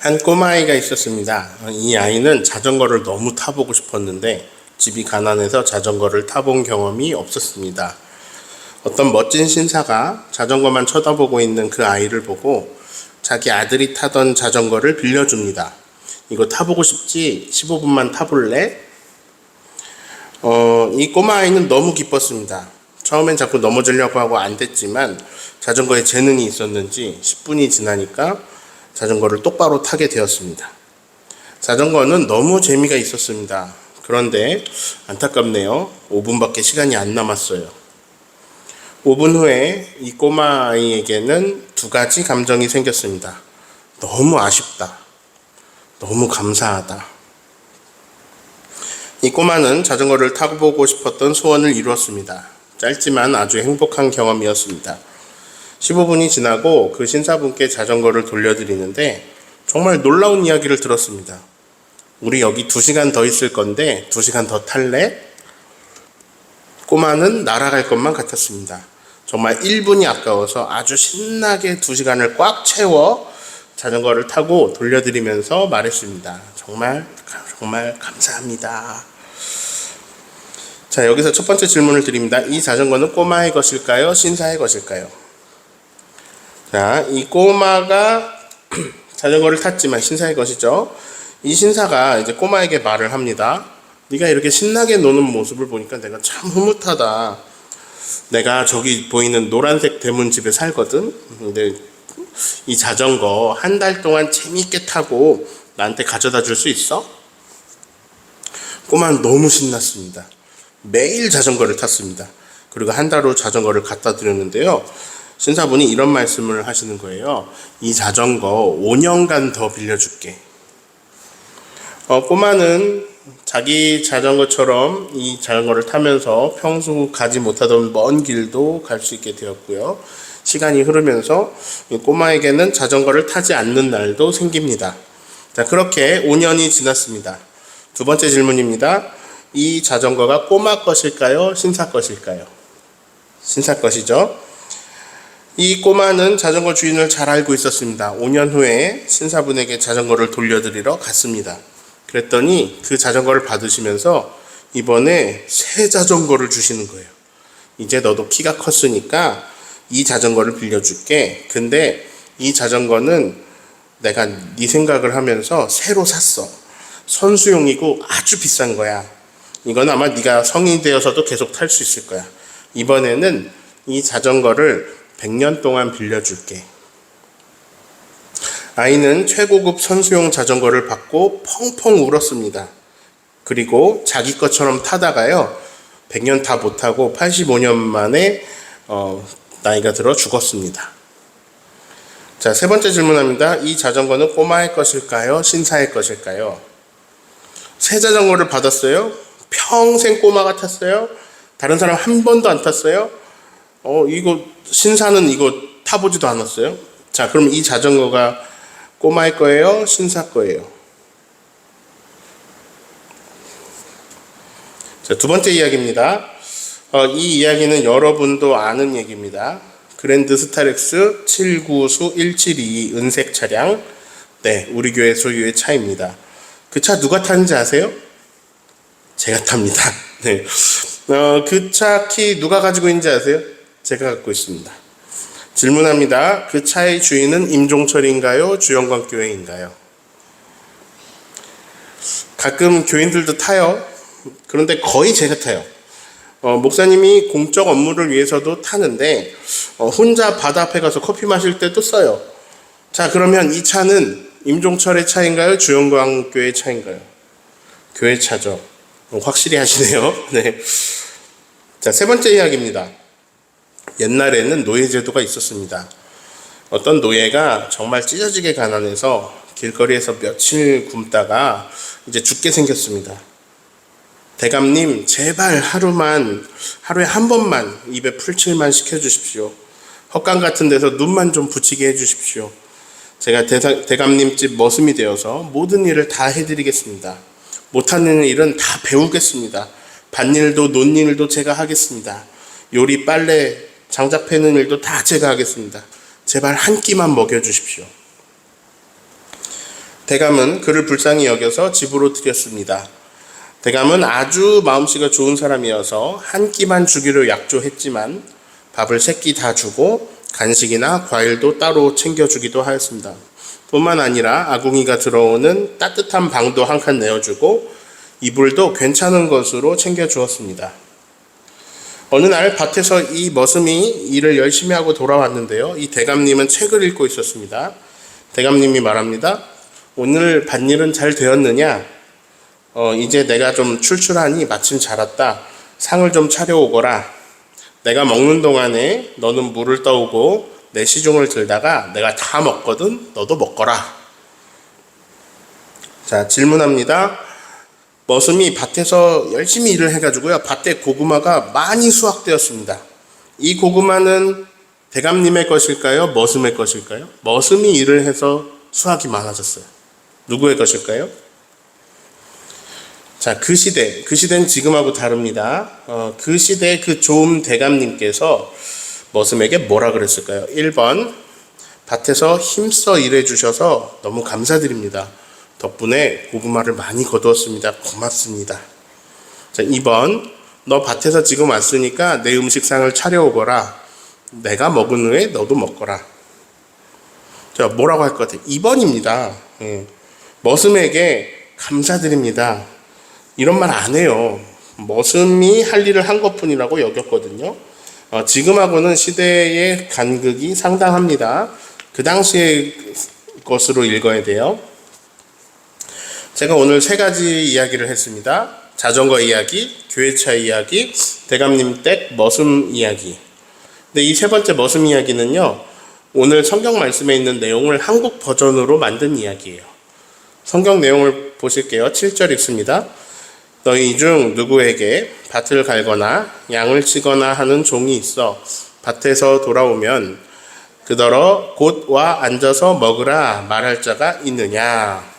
한 꼬마아이가 있었습니다. 이 아이는 자전거를 너무 타보고 싶었는데 집이 가난해서 자전거를 타본 경험이 없었습니다. 어떤 멋진 신사가 자전거만 쳐다보고 있는 그 아이를 보고 자기 아들이 타던 자전거를 빌려줍니다. 이거 타보고 싶지? 15분만 타볼래? 어, 이 꼬마 아이는 너무 기뻤습니다. 처음엔 자꾸 넘어지려고 하고 안 됐지만 자전거에 재능이 있었는지 10분이 지나니까 자전거를 똑바로 타게 되었습니다. 자전거는 너무 재미가 있었습니다. 그런데 안타깝네요. 5분밖에 시간이 안 남았어요. 5분 후에 이 꼬마 아이에게는 두 가지 감정이 생겼습니다. 너무 아쉽다. 너무 감사하다. 이 꼬마는 자전거를 타고 보고 싶었던 소원을 이루었습니다. 짧지만 아주 행복한 경험이었습니다. 15분이 지나고 그 신사분께 자전거를 돌려드리는데 정말 놀라운 이야기를 들었습니다. 우리 여기 2시간 더 있을 건데 2시간 더 탈래? 꼬마는 날아갈 것만 같았습니다. 정말 1분이 아까워서 아주 신나게 2시간을 꽉 채워 자전거를 타고 돌려드리면서 말했습니다. 정말, 정말 감사합니다. 자, 여기서 첫 번째 질문을 드립니다. 이 자전거는 꼬마의 것일까요? 신사의 것일까요? 자, 이 꼬마가 자전거를 탔지만 신사의 것이죠. 이 신사가 이제 꼬마에게 말을 합니다. 네가 이렇게 신나게 노는 모습을 보니까 내가 참 흐뭇하다. 내가 저기 보이는 노란색 대문 집에 살거든. 근데 이 자전거 한 달 동안 재미있게 타고 나한테 가져다 줄 수 있어? 꼬마는 너무 신났습니다. 매일 자전거를 탔습니다. 그리고 한 달 후 자전거를 갖다 드렸는데요. 신사분이 이런 말씀을 하시는 거예요. 이 자전거 5년간 더 빌려줄게. 어, 꼬마는 자기 자전거처럼 이 자전거를 타면서 평소 가지 못하던 먼 길도 갈 수 있게 되었고요. 시간이 흐르면서 이 꼬마에게는 자전거를 타지 않는 날도 생깁니다. 자, 그렇게 5년이 지났습니다. 두 번째 질문입니다. 이 자전거가 꼬마 것일까요? 신사 것일까요? 신사 것이죠. 이 꼬마는 자전거 주인을 잘 알고 있었습니다. 5년 후에 신사분에게 자전거를 돌려드리러 갔습니다. 그랬더니 그 자전거를 받으시면서 이번에 새 자전거를 주시는 거예요. 이제 너도 키가 컸으니까 이 자전거를 빌려줄게. 근데 이 자전거는 내가 네 생각을 하면서 새로 샀어. 선수용이고 아주 비싼 거야. 이건 아마 네가 성인이 되어서도 계속 탈 수 있을 거야. 이번에는 이 자전거를 100년 동안 빌려줄게. 아이는 최고급 선수용 자전거를 받고 펑펑 울었습니다. 그리고 자기 것처럼 타다가요, 100년 다 못하고 85년 만에 어, 나이가 들어 죽었습니다. 자, 세 번째 질문합니다. 이 자전거는 꼬마의 것일까요? 신사의 것일까요? 새 자전거를 받았어요? 평생 꼬마가 탔어요? 다른 사람 한 번도 안 탔어요? 어, 이거, 신사는 이거 타보지도 않았어요? 자, 그럼 이 자전거가 꼬마의 거예요? 신사 거예요? 자, 두 번째 이야기입니다. 어, 이 이야기는 여러분도 아는 얘기입니다. 그랜드 스타렉스 7구수 1722 은색 차량. 네, 우리 교회 소유의 차입니다. 그 차 누가 타는지 아세요? 제가 탑니다. 네. 어, 그 차 키 누가 가지고 있는지 아세요? 제가 갖고 있습니다. 질문합니다. 그 차의 주인은 임종철인가요? 주영광 교회인가요? 가끔 교인들도 타요. 그런데 거의 제가 타요. 어, 목사님이 공적 업무를 위해서도 타는데 어, 혼자 바다 앞에 가서 커피 마실 때도 써요. 자 그러면 이 차는 임종철의 차인가요? 주영광 교회 차인가요? 교회 차죠. 어, 확실히 하시네요. 네. 자, 세 번째 이야기입니다. 옛날에는 노예제도가 있었습니다. 어떤 노예가 정말 찢어지게 가난해서 길거리에서 며칠 굶다가 이제 죽게 생겼습니다. 대감님, 제발 하루만, 하루에 한 번만 입에 풀칠만 시켜주십시오. 헛간 같은 데서 눈만 좀 붙이게 해주십시오. 제가 대사, 대감님 집 머슴이 되어서 모든 일을 다 해드리겠습니다. 못하는 일은 다 배우겠습니다. 밭일도 논일도 제가 하겠습니다. 요리, 빨래, 장작 패는 일도 다 제가 하겠습니다. 제발 한 끼만 먹여주십시오. 대감은 그를 불쌍히 여겨서 집으로 들였습니다. 대감은 아주 마음씨가 좋은 사람이어서 한 끼만 주기로 약조했지만 밥을 세 끼 다 주고 간식이나 과일도 따로 챙겨주기도 하였습니다. 뿐만 아니라 아궁이가 들어오는 따뜻한 방도 한 칸 내어주고 이불도 괜찮은 것으로 챙겨주었습니다. 어느 날 밭에서 이 머슴이 일을 열심히 하고 돌아왔는데요. 이 대감님은 책을 읽고 있었습니다. 대감님이 말합니다. 오늘 밭일은 잘 되었느냐? 어, 이제 내가 좀 출출하니 마침 잘 왔다. 상을 좀 차려오거라. 내가 먹는 동안에 너는 물을 떠오고 내 시중을 들다가 내가 다 먹거든 너도 먹거라. 자, 질문합니다. 머슴이 밭에서 열심히 일을 해가지고요. 밭에 고구마가 많이 수확되었습니다. 이 고구마는 대감님의 것일까요? 머슴의 것일까요? 머슴이 일을 해서 수확이 많아졌어요. 누구의 것일까요? 자, 그 시대, 그 시대는 지금하고 다릅니다. 어, 그 시대 그 좋은 대감님께서 머슴에게 뭐라 그랬을까요? 1번, 밭에서 힘써 일해 주셔서 너무 감사드립니다. 덕분에 고구마를 많이 거두었습니다. 고맙습니다. 자, 2번, 너 밭에서 지금 왔으니까 내 음식상을 차려오거라. 내가 먹은 후에 너도 먹거라. 자, 뭐라고 할 것 같아요? 2번입니다. 예. 머슴에게 감사드립니다. 이런 말 안 해요. 머슴이 할 일을 한 것 뿐이라고 여겼거든요. 어, 지금하고는 시대의 간극이 상당합니다. 그 당시의 것으로 읽어야 돼요. 제가 오늘 세 가지 이야기를 했습니다. 자전거 이야기, 교회차 이야기, 대감님 댁 머슴 이야기. 근데 이 세 번째 머슴 이야기는요, 오늘 성경 말씀에 있는 내용을 한국 버전으로 만든 이야기예요. 성경 내용을 보실게요. 7절 읽습니다. 너희 중 누구에게 밭을 갈거나 양을 치거나 하는 종이 있어 밭에서 돌아오면 그더러 곧 와 앉아서 먹으라 말할 자가 있느냐.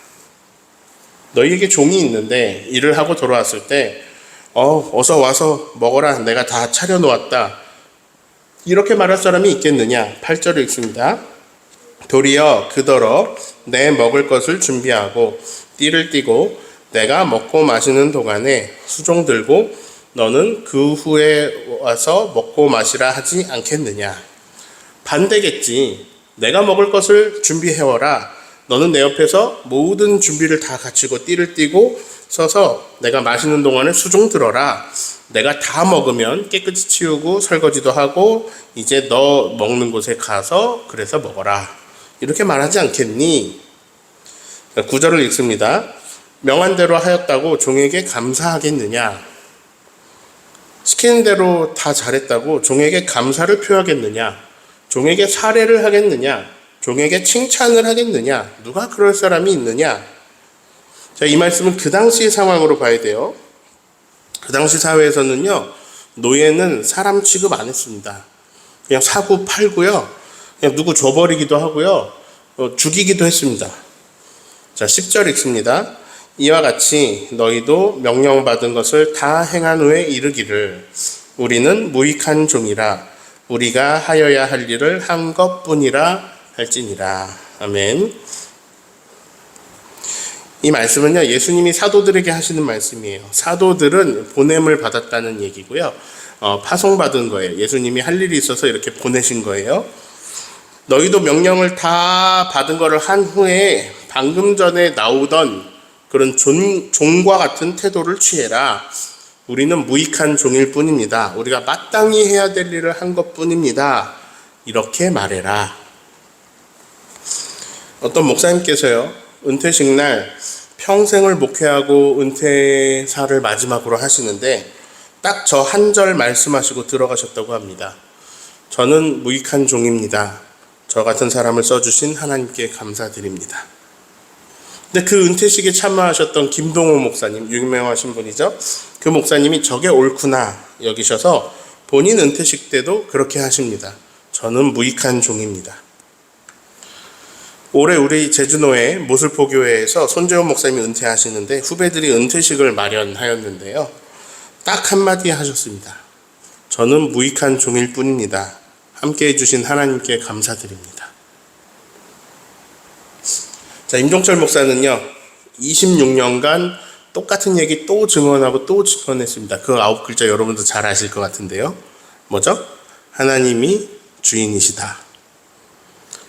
너희에게 종이 있는데 일을 하고 돌아왔을 때 어, 어서 와서 먹어라. 내가 다 차려놓았다. 이렇게 말할 사람이 있겠느냐? 8절을 읽습니다. 도리어 그더러 내 먹을 것을 준비하고 띠를 띠고 내가 먹고 마시는 동안에 수종 들고 너는 그 후에 와서 먹고 마시라 하지 않겠느냐? 반대겠지. 내가 먹을 것을 준비해와라. 너는 내 옆에서 모든 준비를 다 갖추고 띠를 띠고 서서 내가 마시는 동안에 수종 들어라. 내가 다 먹으면 깨끗이 치우고 설거지도 하고 이제 너 먹는 곳에 가서 그래서 먹어라. 이렇게 말하지 않겠니? 구절을 읽습니다. 명한 대로 하였다고 종에게 감사하겠느냐? 시키는 대로 다 잘했다고 종에게 감사를 표하겠느냐? 종에게 사례를 하겠느냐? 종에게 칭찬을 하겠느냐? 누가 그럴 사람이 있느냐? 자, 이 말씀은 그 당시 상황으로 봐야 돼요. 그 당시 사회에서는요, 노예는 사람 취급 안 했습니다. 그냥 사고 팔고요, 그냥 누구 줘버리기도 하고요, 어, 죽이기도 했습니다. 자, 10절 읽습니다. 이와 같이 너희도 명령받은 것을 다 행한 후에 이르기를 우리는 무익한 종이라 우리가 하여야 할 일을 한 것뿐이라 할지니라. 아멘. 이 말씀은요, 예수님이 사도들에게 하시는 말씀이에요. 사도들은 보냄을 받았다는 얘기고요. 어, 파송받은 거예요. 예수님이 할 일이 있어서 이렇게 보내신 거예요. 너희도 명령을 다 받은 거를 한 후에 방금 전에 나오던 그런 종, 종과 같은 태도를 취해라. 우리는 무익한 종일 뿐입니다. 우리가 마땅히 해야 될 일을 한 것 뿐입니다. 이렇게 말해라. 어떤 목사님께서요, 은퇴식 날 평생을 목회하고 은퇴사를 마지막으로 하시는데 딱 저 한 절 말씀하시고 들어가셨다고 합니다. 저는 무익한 종입니다. 저 같은 사람을 써주신 하나님께 감사드립니다. 근데 그 은퇴식에 참여하셨던 김동호 목사님, 유명하신 분이죠. 그 목사님이 저게 옳구나 여기셔서 본인 은퇴식 때도 그렇게 하십니다. 저는 무익한 종입니다. 올해 우리 제주노회 모슬포교회에서 손재원 목사님이 은퇴하시는데 후배들이 은퇴식을 마련하였는데요. 딱 한마디 하셨습니다. 저는 무익한 종일 뿐입니다. 함께 해주신 하나님께 감사드립니다. 자, 임종철 목사는요, 26년간 똑같은 얘기 또 증언하고 또 증언했습니다. 그 아홉 글자 여러분도 잘 아실 것 같은데요. 뭐죠? 하나님이 주인이시다.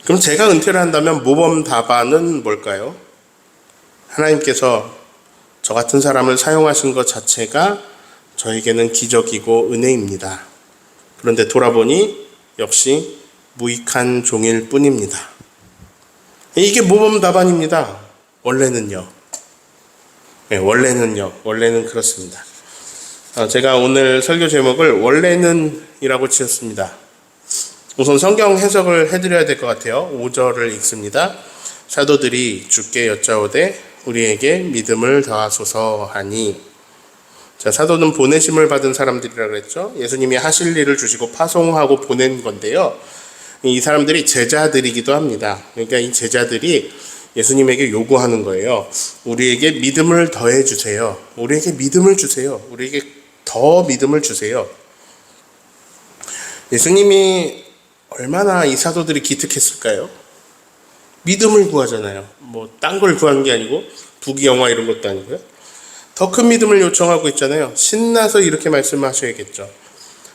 그럼 제가 은퇴를 한다면 모범 답안은 뭘까요? 하나님께서 저 같은 사람을 사용하신 것 자체가 저에게는 기적이고 은혜입니다. 그런데 돌아보니 역시 무익한 종일 뿐입니다. 이게 모범 답안입니다. 원래는요. 네, 원래는요. 원래는 그렇습니다. 어, 제가 오늘 설교 제목을 원래는이라고 지었습니다. 우선 성경 해석을 해드려야 될 것 같아요. 5절을 읽습니다. 사도들이 주께 여짜오되 우리에게 믿음을 더하소서 하니 자, 사도는 보내심을 받은 사람들이라 그랬죠. 예수님이 하실 일을 주시고 파송하고 보낸 건데요. 이 사람들이 제자들이기도 합니다. 그러니까 이 제자들이 예수님에게 요구하는 거예요. 우리에게 믿음을 더해 주세요. 우리에게 믿음을 주세요. 우리에게 더 믿음을 주세요. 예수님이 얼마나 이 사도들이 기특했을까요? 믿음을 구하잖아요. 뭐 딴 걸 구하는 게 아니고 부귀 영화 이런 것도 아니고요. 더 큰 믿음을 요청하고 있잖아요. 신나서 이렇게 말씀하셔야겠죠.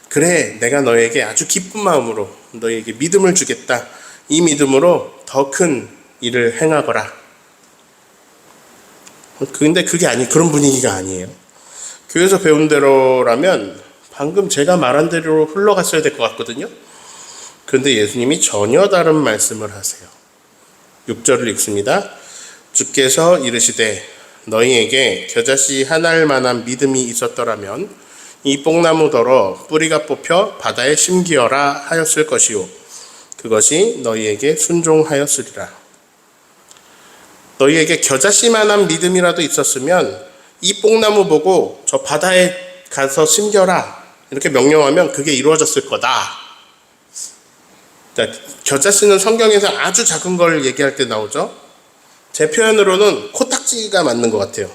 그래, 내가 너에게 아주 기쁜 마음으로 너에게 믿음을 주겠다. 이 믿음으로 더 큰 일을 행하거라. 근데 그게 아니 그런 분위기가 아니에요. 교회에서 배운 대로라면 방금 제가 말한 대로 흘러갔어야 될 것 같거든요. 그런데 예수님이 전혀 다른 말씀을 하세요. 6절을 읽습니다. 주께서 이르시되 너희에게 겨자씨 하나일 만한 믿음이 있었더라면 이 뽕나무더러 뿌리가 뽑혀 바다에 심기어라 하였을 것이요 그것이 너희에게 순종하였으리라. 너희에게 겨자씨만한 믿음이라도 있었으면 이 뽕나무 보고 저 바다에 가서 심겨라 이렇게 명령하면 그게 이루어졌을 거다. 자, 겨자씨는 성경에서 아주 작은 걸 얘기할 때 나오죠. 제 표현으로는 코딱지가 맞는 것 같아요.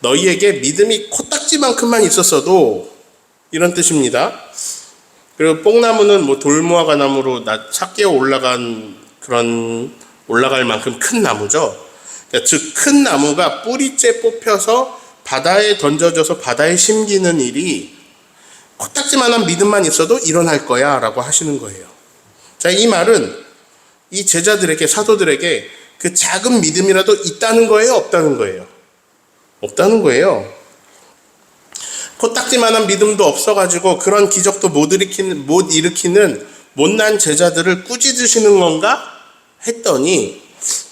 너희에게 믿음이 코딱지만큼만 있었어도 이런 뜻입니다. 그리고 뽕나무는 뭐 돌무화과 나무로 낮게 올라간 그런 올라갈 만큼 큰 나무죠. 그러니까 즉큰 나무가 뿌리째 뽑혀서 바다에 던져져서 바다에 심기는 일이 코딱지만한 믿음만 있어도 일어날 거야라고 하시는 거예요. 자, 이 말은 이 제자들에게 사도들에게 그 작은 믿음이라도 있다는 거예요, 없다는 거예요? 없다는 거예요. 코딱지만한 믿음도 없어가지고 그런 기적도 못 일으키는, 못 일으키는 못난 제자들을 꾸짖으시는 건가? 했더니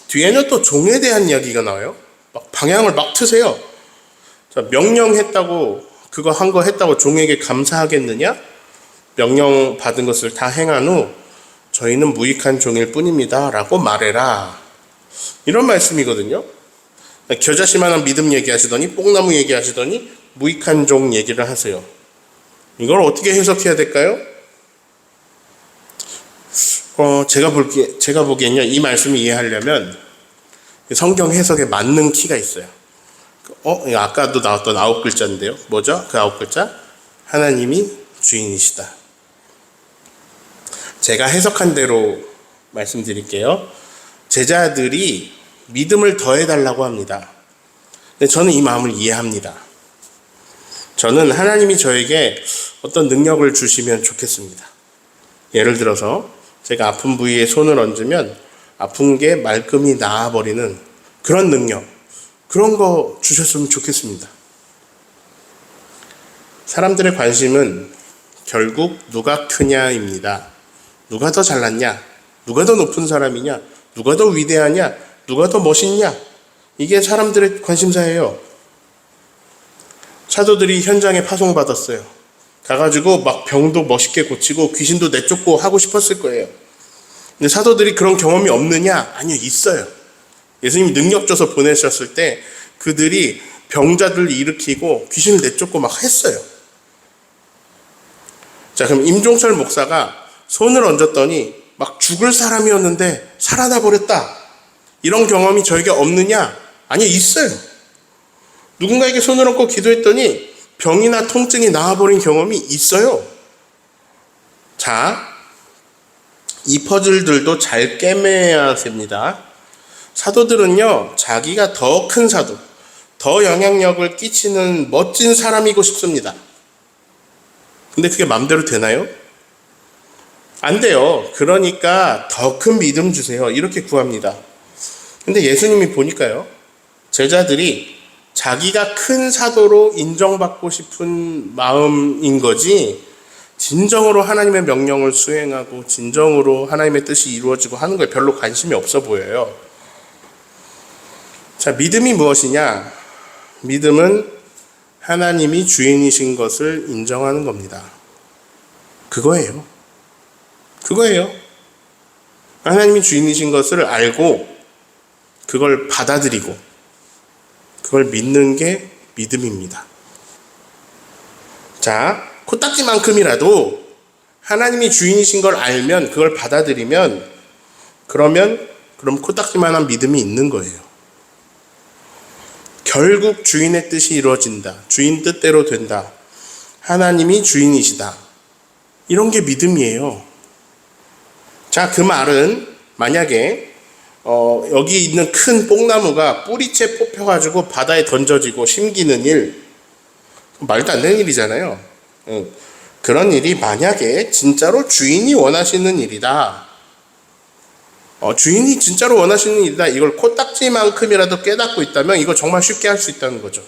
뒤에는 또 종에 대한 이야기가 나와요. 막 방향을 막 트세요. 자, 명령했다고 그거 한 거 했다고 종에게 감사하겠느냐? 명령 받은 것을 다 행한 후 저희는 무익한 종일 뿐입니다 라고 말해라. 이런 말씀이거든요. 겨자씨만한 믿음 얘기하시더니 뽕나무 얘기하시더니 무익한 종 얘기를 하세요. 이걸 어떻게 해석해야 될까요? 어, 제가 볼게, 제가 보기엔요, 이 말씀을 이해하려면 성경 해석에 맞는 키가 있어요. 어, 아까도 나왔던 아홉 글자인데요. 뭐죠? 그 아홉 글자? 하나님이 주인이시다. 제가 해석한 대로 말씀드릴게요. 제자들이 믿음을 더해달라고 합니다. 근데 저는 이 마음을 이해합니다. 저는 하나님이 저에게 어떤 능력을 주시면 좋겠습니다. 예를 들어서 제가 아픈 부위에 손을 얹으면 아픈 게 말끔히 나아버리는 그런 능력, 그런 거 주셨으면 좋겠습니다. 사람들의 관심은 결국 누가 크냐입니다. 누가 더 잘났냐? 누가 더 높은 사람이냐? 누가 더 위대하냐? 누가 더 멋있냐? 이게 사람들의 관심사예요. 사도들이 현장에 파송받았어요. 가가지고 막 병도 멋있게 고치고 귀신도 내쫓고 하고 싶었을 거예요. 근데 사도들이 그런 경험이 없느냐? 아니요, 있어요. 예수님이 능력 줘서 보내셨을 때 그들이 병자들을 일으키고 귀신을 내쫓고 막 했어요. 자, 그럼 임종철 목사가 손을 얹었더니 막 죽을 사람이었는데 살아나 버렸다. 이런 경험이 저에게 없느냐? 아니요, 있어요. 누군가에게 손을 얹고 기도했더니 병이나 통증이 나아버린 경험이 있어요. 자, 이 퍼즐들도 잘 깨매야 됩니다. 사도들은요, 자기가 더 큰 사도, 더 영향력을 끼치는 멋진 사람이고 싶습니다. 근데 그게 마음대로 되나요? 안 돼요. 그러니까 더 큰 믿음 주세요. 이렇게 구합니다. 근데 예수님이 보니까요, 제자들이 자기가 큰 사도로 인정받고 싶은 마음인 거지, 진정으로 하나님의 명령을 수행하고, 진정으로 하나님의 뜻이 이루어지고 하는 거에 별로 관심이 없어 보여요. 자, 믿음이 무엇이냐? 믿음은 하나님이 주인이신 것을 인정하는 겁니다. 그거예요. 그거예요. 하나님이 주인이신 것을 알고 그걸 받아들이고 그걸 믿는 게 믿음입니다. 자, 코딱지만큼이라도 하나님이 주인이신 걸 알면 그걸 받아들이면 그러면 그럼 코딱지만한 믿음이 있는 거예요. 결국 주인의 뜻이 이루어진다. 주인 뜻대로 된다. 하나님이 주인이시다. 이런 게 믿음이에요. 자, 그 말은 만약에 어, 여기 있는 큰 뽕나무가 뿌리채 뽑혀가지고 바다에 던져지고 심기는 일, 말도 안 되는 일이잖아요. 응. 그런 일이 만약에 진짜로 주인이 원하시는 일이다. 어, 주인이 진짜로 원하시는 일이다. 이걸 코딱지만큼이라도 깨닫고 있다면 이거 정말 쉽게 할 수 있다는 거죠.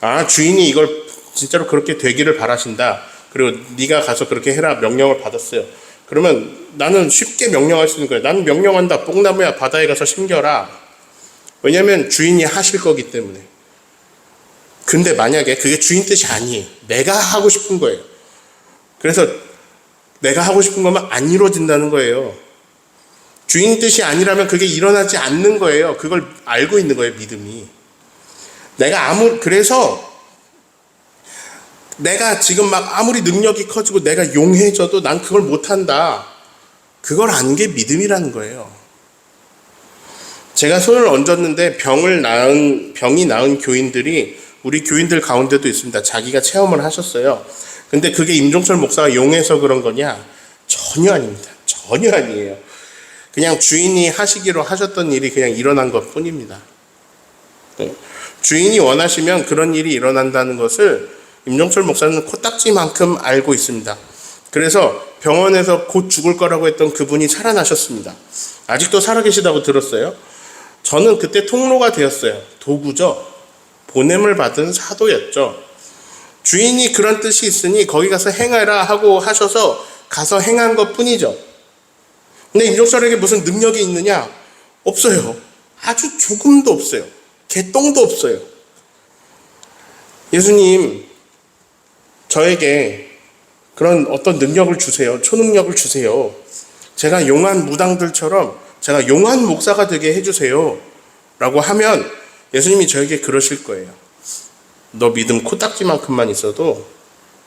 아, 주인이 이걸 진짜로 그렇게 되기를 바라신다. 그리고 네가 가서 그렇게 해라 명령을 받았어요. 그러면 나는 쉽게 명령할 수 있는 거예요. 나는 명령한다. 뽕나무야 바다에 가서 심겨라. 왜냐하면 주인이 하실 거기 때문에. 근데 만약에 그게 주인 뜻이 아니에요. 내가 하고 싶은 거예요. 그래서 내가 하고 싶은 것만 안 이루어진다는 거예요. 주인 뜻이 아니라면 그게 일어나지 않는 거예요. 그걸 알고 있는 거예요, 믿음이. 내가 아무, 그래서 내가 지금 막 아무리 능력이 커지고 내가 용해져도 난 그걸 못한다. 그걸 아는 게 믿음이라는 거예요. 제가 손을 얹었는데 병을 낳은, 병이 낳은 교인들이 우리 교인들 가운데도 있습니다. 자기가 체험을 하셨어요. 근데 그게 임종철 목사가 용해서 그런 거냐? 전혀 아닙니다. 전혀 아니에요. 그냥 주인이 하시기로 하셨던 일이 그냥 일어난 것 뿐입니다. 네. 주인이 원하시면 그런 일이 일어난다는 것을 임종철 목사는 코딱지만큼 알고 있습니다. 그래서 병원에서 곧 죽을 거라고 했던 그분이 살아나셨습니다. 아직도 살아계시다고 들었어요. 저는 그때 통로가 되었어요. 도구죠. 보냄을 받은 사도였죠. 주인이 그런 뜻이 있으니 거기 가서 행하라 하고 하셔서 가서 행한 것 뿐이죠. 근데 임종철에게 무슨 능력이 있느냐? 없어요. 아주 조금도 없어요. 개똥도 없어요. 예수님, 저에게 그런 어떤 능력을 주세요. 초능력을 주세요. 제가 용한 무당들처럼 제가 용한 목사가 되게 해주세요. 라고 하면 예수님이 저에게 그러실 거예요. 너 믿음 코딱지만큼만 있어도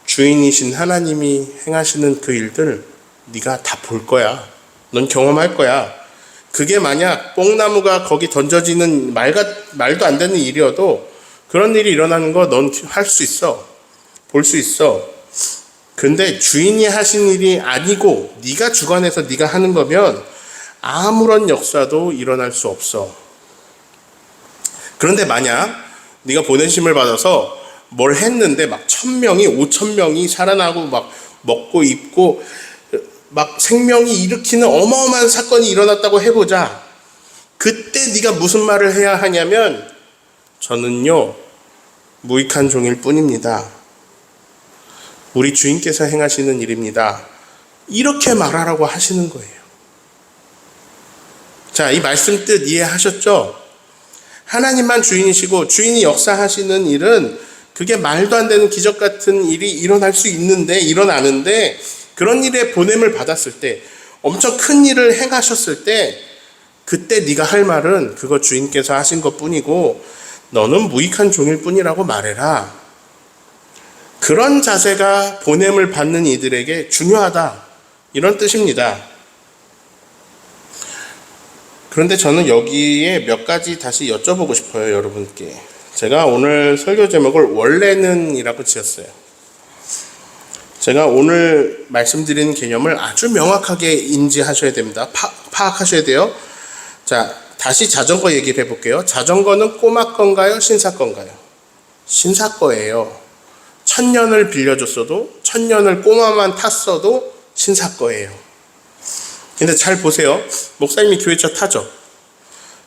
주인이신 하나님이 행하시는 그 일들 네가 다 볼 거야. 넌 경험할 거야. 그게 만약 뽕나무가 거기 던져지는 말 말도 안 되는 일이어도 그런 일이 일어나는 거 넌 할 수 있어. 볼 수 있어. 근데 주인이 하신 일이 아니고 네가 주관해서 네가 하는 거면 아무런 역사도 일어날 수 없어. 그런데 만약 네가 보내심을 받아서 뭘 했는데 막 천 명이 오천 명이 살아나고 막 먹고 입고 막 생명이 일으키는 어마어마한 사건이 일어났다고 해보자. 그때 네가 무슨 말을 해야 하냐면 저는요 무익한 종일 뿐입니다. 우리 주인께서 행하시는 일입니다. 이렇게 말하라고 하시는 거예요. 자, 이 말씀 뜻 이해하셨죠? 하나님만 주인이시고 주인이 역사하시는 일은 그게 말도 안 되는 기적 같은 일이 일어날 수 있는데 일어나는데 그런 일에 보냄을 받았을 때 엄청 큰 일을 행하셨을 때 그때 네가 할 말은 그거 주인께서 하신 것뿐이고 너는 무익한 종일 뿐이라고 말해라. 그런 자세가 보냄을 받는 이들에게 중요하다. 이런 뜻입니다. 그런데 저는 여기에 몇 가지 다시 여쭤보고 싶어요, 여러분께. 제가 오늘 설교 제목을 원래는 이라고 지었어요. 제가 오늘 말씀드리는 개념을 아주 명확하게 인지하셔야 됩니다. 파, 파악하셔야 돼요. 자, 다시 자전거 얘기를 해볼게요. 자전거는 꼬마 건가요? 신사 건가요? 신사 거예요. 천년을 빌려줬어도, 천년을 꼬마만 탔어도 신사 거예요. 근데 잘 보세요. 목사님이 교회차 타죠.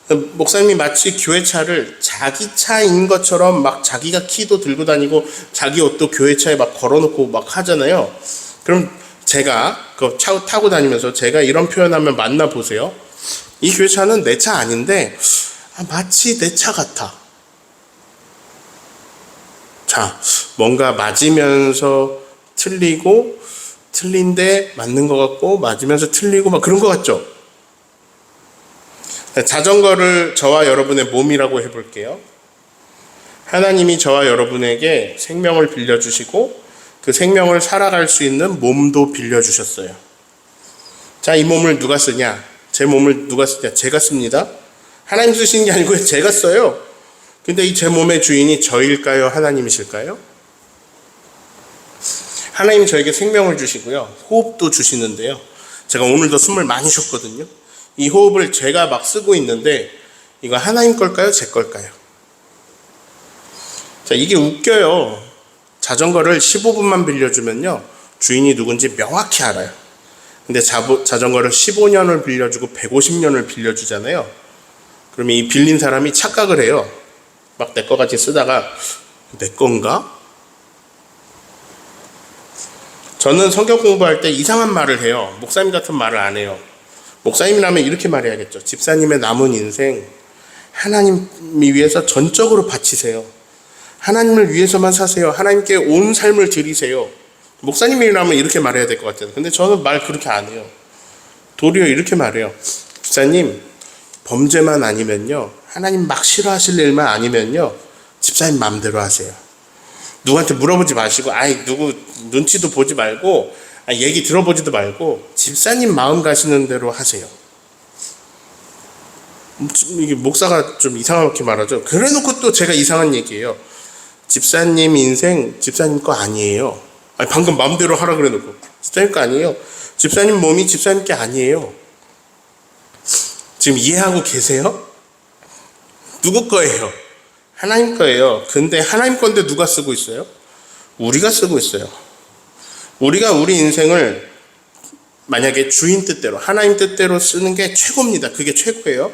목사님이 마치 교회차를 자기 차인 것처럼 막 자기가 키도 들고 다니고 자기 옷도 교회차에 막 걸어놓고 막 하잖아요. 그럼 제가 그 차 타고 다니면서 제가 이런 표현하면 맞나 보세요. 이 교회차는 내 차 아닌데 아, 마치 내 차 같아. 자, 뭔가 맞으면서 틀리고 틀린데 맞는 것 같고 맞으면서 틀리고 막 그런 것 같죠? 자전거를 저와 여러분의 몸이라고 해볼게요. 하나님이 저와 여러분에게 생명을 빌려주시고 그 생명을 살아갈 수 있는 몸도 빌려주셨어요. 자, 이 몸을 누가 쓰냐? 제 몸을 누가 쓰냐? 제가 씁니다. 하나님 쓰시는 게 아니고 제가 써요. 근데 이 제 몸의 주인이 저일까요? 하나님이실까요? 하나님 저에게 생명을 주시고요. 호흡도 주시는데요. 제가 오늘도 숨을 많이 쉬었거든요. 이 호흡을 제가 막 쓰고 있는데 이거 하나님 걸까요? 제 걸까요? 자, 이게 웃겨요. 자전거를 15분만 빌려주면요. 주인이 누군지 명확히 알아요. 근데 자, 자전거를 15년을 빌려주고 150년을 빌려주잖아요. 그러면 이 빌린 사람이 착각을 해요. 막 내 거 같이 쓰다가 내 건가? 저는 성경 공부할 때 이상한 말을 해요. 목사님 같은 말을 안 해요. 목사님이라면 이렇게 말해야겠죠. 집사님의 남은 인생 하나님이 위해서 전적으로 바치세요. 하나님을 위해서만 사세요. 하나님께 온 삶을 드리세요. 목사님이라면 이렇게 말해야 될 것 같아요. 근데 저는 말 그렇게 안 해요. 도리어 이렇게 말해요. 집사님, 범죄만 아니면요. 하나님 막 싫어하실 일만 아니면요. 집사님 마음대로 하세요. 누구한테 물어보지 마시고, 아이, 누구 눈치도 보지 말고, 아, 얘기 들어보지도 말고, 집사님 마음 가시는 대로 하세요. 음, 이게 목사가 좀 이상하게 말하죠. 그래 놓고 또 제가 이상한 얘기예요. 집사님 인생, 집사님 거 아니에요. 아니, 방금 마음대로 하라 그래 놓고. 집사님 거 아니에요. 집사님 몸이 집사님 게 아니에요. 지금 이해하고 계세요? 누구 거예요? 하나님 거예요. 근데 하나님 건데 누가 쓰고 있어요? 우리가 쓰고 있어요. 우리가 우리 인생을 만약에 주인 뜻대로, 하나님 뜻대로 쓰는 게 최고입니다. 그게 최고예요.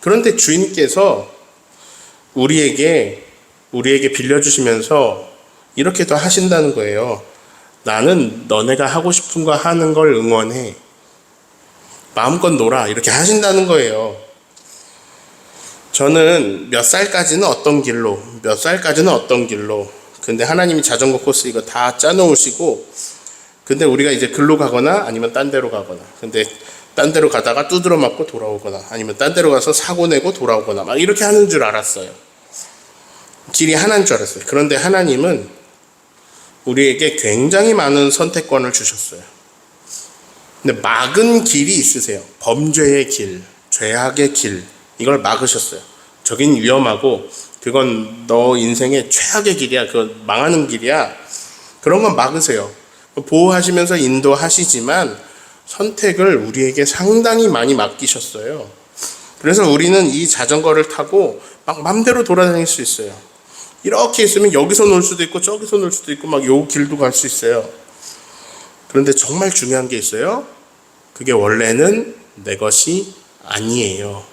그런데 주인께서 우리에게, 우리에게 빌려주시면서 이렇게 더 하신다는 거예요. 나는 너네가 하고 싶은 거 하는 걸 응원해. 마음껏 놀아. 이렇게 하신다는 거예요. 저는 몇 살까지는 어떤 길로, 몇 살까지는 어떤 길로. 근데 하나님이 자전거 코스 이거 다 짜놓으시고, 근데 우리가 이제 글로 가거나 아니면 딴 데로 가거나. 근데 딴 데로 가다가 두드러 맞고 돌아오거나 아니면 딴 데로 가서 사고 내고 돌아오거나 막 이렇게 하는 줄 알았어요. 길이 하나인 줄 알았어요. 그런데 하나님은 우리에게 굉장히 많은 선택권을 주셨어요. 근데 막은 길이 있으세요. 범죄의 길, 죄악의 길, 이걸 막으셨어요. 저긴 위험하고, 그건 너 인생의 최악의 길이야. 그건 망하는 길이야. 그런 건 막으세요. 보호하시면서 인도하시지만, 선택을 우리에게 상당히 많이 맡기셨어요. 그래서 우리는 이 자전거를 타고 막 맘대로 돌아다닐 수 있어요. 이렇게 있으면 여기서 놀 수도 있고 저기서 놀 수도 있고 막 요 길도 갈 수 있어요. 그런데 정말 중요한 게 있어요. 그게 원래는 내 것이 아니에요.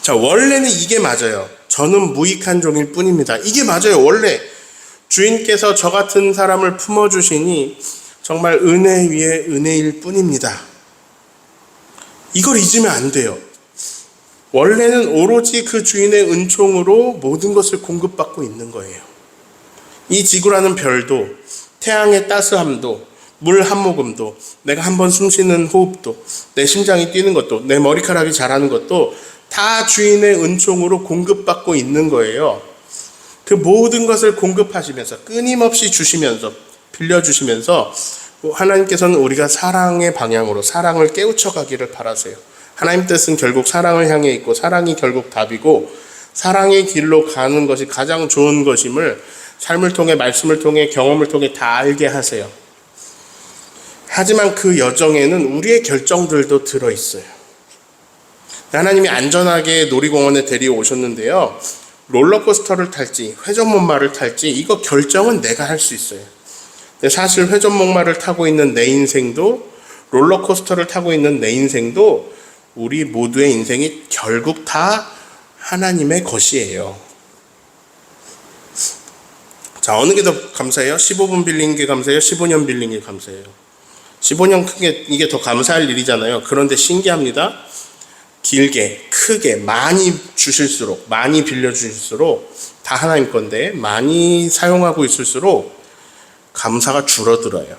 자, 원래는 이게 맞아요. 저는 무익한 종일 뿐입니다. 이게 맞아요. 원래 주인께서 저 같은 사람을 품어주시니 정말 은혜 위에 은혜일 뿐입니다. 이걸 잊으면 안 돼요. 원래는 오로지 그 주인의 은총으로 모든 것을 공급받고 있는 거예요. 이 지구라는 별도, 태양의 따스함도, 물 한 모금도, 내가 한 번 숨 쉬는 호흡도, 내 심장이 뛰는 것도, 내 머리카락이 자라는 것도 다 주인의 은총으로 공급받고 있는 거예요. 그 모든 것을 공급하시면서 끊임없이 주시면서 빌려주시면서 하나님께서는 우리가 사랑의 방향으로 사랑을 깨우쳐 가기를 바라세요. 하나님 뜻은 결국 사랑을 향해 있고 사랑이 결국 답이고 사랑의 길로 가는 것이 가장 좋은 것임을 삶을 통해 말씀을 통해 경험을 통해 다 알게 하세요. 하지만 그 여정에는 우리의 결정들도 들어 있어요. 하나님이 안전하게 놀이공원에 데려오셨는데요. 롤러코스터를 탈지 회전목마를 탈지 이거 결정은 내가 할 수 있어요. 근데 사실 회전목마를 타고 있는 내 인생도 롤러코스터를 타고 있는 내 인생도 우리 모두의 인생이 결국 다 하나님의 것이에요. 자, 어느 게 더 감사해요? 15분 빌린 게 감사해요? 15년 빌린 게 감사해요? 15년 크게 이게 더 감사할 일이잖아요. 그런데 신기합니다. 길게, 크게, 많이 주실수록, 많이 빌려주실수록 다 하나님 건데 많이 사용하고 있을수록 감사가 줄어들어요.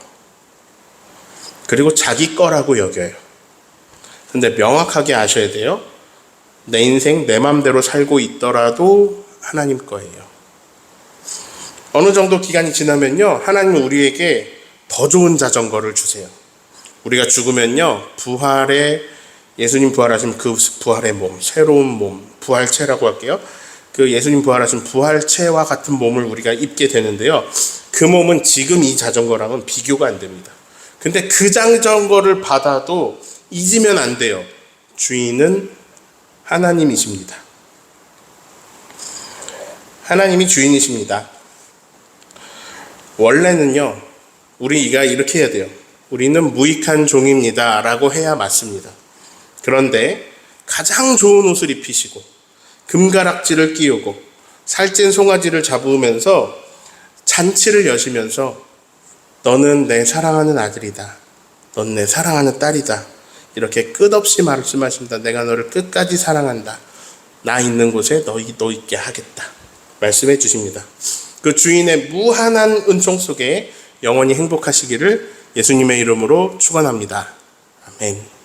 그리고 자기 거라고 여겨요. 근데 명확하게 아셔야 돼요. 내 인생 내 맘대로 살고 있더라도 하나님 거예요. 어느 정도 기간이 지나면요. 하나님은 우리에게 더 좋은 자전거를 주세요. 우리가 죽으면요. 부활의 예수님 부활하신 그 부활의 몸, 새로운 몸, 부활체라고 할게요. 그 예수님 부활하신 부활체와 같은 몸을 우리가 입게 되는데요. 그 몸은 지금 이 자전거랑은 비교가 안 됩니다. 근데 그 자전거를 받아도 잊으면 안 돼요. 주인은 하나님이십니다. 하나님이 주인이십니다. 원래는요, 우리가 이렇게 해야 돼요. 우리는 무익한 종입니다. 라고 해야 맞습니다. 그런데 가장 좋은 옷을 입히시고, 금가락지를 끼우고, 살찐 송아지를 잡으면서 잔치를 여시면서, 너는 내 사랑하는 아들이다. 넌 내 사랑하는 딸이다. 이렇게 끝없이 말씀하십니다. 내가 너를 끝까지 사랑한다. 나 있는 곳에 너, 너 있게 하겠다. 말씀해 주십니다. 그 주인의 무한한 은총 속에 영원히 행복하시기를 예수님의 이름으로 축원합니다. 아멘.